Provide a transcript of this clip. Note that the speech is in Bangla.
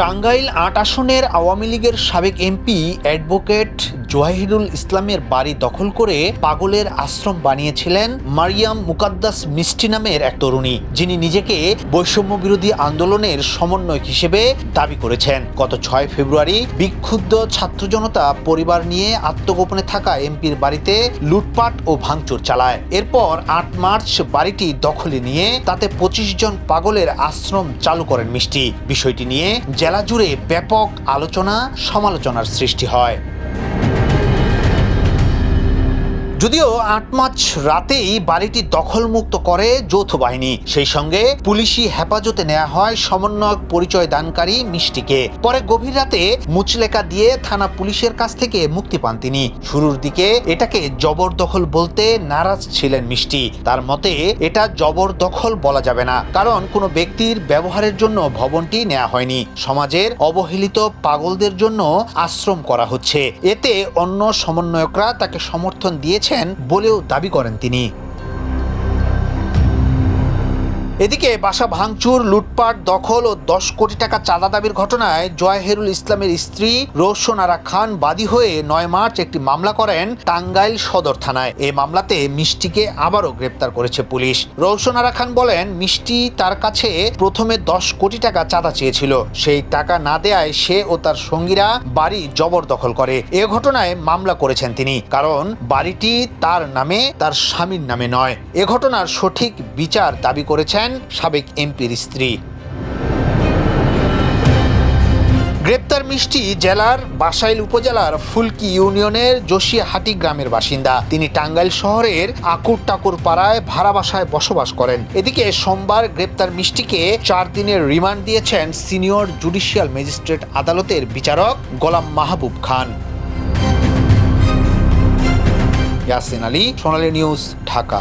টাঙ্গাইল আট আসনের আওয়ামী লীগের সাবেক এমপি অ্যাডভোকেট জোয়াহিরুল ইসলামের বাড়ি দখল করে পাগলের আশ্রম বানিয়েছিলেন মারিয়াম মুকাদ্দাস মিষ্টি নামের এক তরুণী, যিনি নিজেকে বৈষম্য বিরোধী আন্দোলনের সমন্বয়ক হিসেবে দাবি করেছেন। গত ছয় ফেব্রুয়ারি বিক্ষুব্ধ ছাত্র জনতা পরিবার নিয়ে আত্মগোপনে থাকা এমপির বাড়িতে লুটপাট ও ভাঙচুর চালায়। এরপর আট মার্চ বাড়িটি দখলে নিয়ে তাতে পঁচিশ জন পাগলের আশ্রম চালু করেন মিষ্টি। বিষয়টি নিয়ে জেলা জুড়ে ব্যাপক আলোচনা সমালোচনার সৃষ্টি হয়। যদিও আট মার্চ রাতেই বাড়িটি দখলমুক্ত করে যৌথ বাহিনী। সেই সঙ্গে পুলিশি হেফাজতে নেওয়া হয় সমন্বয়ক পরিচয় দানকারী মিষ্টিকে। পরে গভীর রাতে মুচলেকা দিয়ে থানা পুলিশের কাছ থেকে মুক্তি পান তিনি। শুরুর দিকে এটাকে জবরদখল বলতে নারাজ ছিলেন মিষ্টি। তার মতে, এটা জবরদখল বলা যাবে না, কারণ কোনো ব্যক্তির ব্যবহারের জন্য ভবনটি নেওয়া হয়নি। সমাজের অবহেলিত পাগলদের জন্য আশ্রম করা হচ্ছে। এতে অন্য সমন্বয়করা তাকে সমর্থন দিয়েছেন বলেও দাবি করেন তিনি। এদিকে বাসা ভাঙচুর, লুটপাট, দখল ও দশ কোটি টাকা চাঁদা দাবির ঘটনায় জয়হেরুল ইসলামের স্ত্রী রোশন আরা খান বাদী হয়ে নয় মার্চ একটি মামলা করেন টাঙ্গাইল সদর থানায়। এ মামলাতে মিষ্টিকে আবারও গ্রেপ্তার করেছে পুলিশ। রৌশন আরা খান বলেন, মিষ্টি তার কাছে প্রথমে দশ কোটি টাকা চাঁদা চেয়েছিল। সেই টাকা না দেয়ায় সে ও তার সঙ্গীরা বাড়ি জবরদখল করে। এ ঘটনায় মামলা করেছেন তিনি। কারণ, বাড়িটি তার নামে, তার স্বামীর নামে নয়। এ ঘটনার সঠিক বিচার দাবি করেছেন সাবেক এমপির স্ত্রী। গ্রেপ্তার মিষ্টি জেলার বাসাইল উপজেলার ফুলকি ইউনিয়নের জসিয়াহাটি গ্রামের বাসিন্দা। তিনি টাঙ্গাইল শহরের আকুর টাকুর পাড়ায় ভাড়া বাসায় বসবাস করেন। এদিকে সোমবার গ্রেপ্তার মিষ্টিকে চার দিনের রিমান্ড দিয়েছেন সিনিয়র জুডিশিয়াল ম্যাজিস্ট্রেট আদালতের বিচারক গোলাম মাহবুব খান। ইয়াসিন আলী, সোনালী নিউজ, ঢাকা।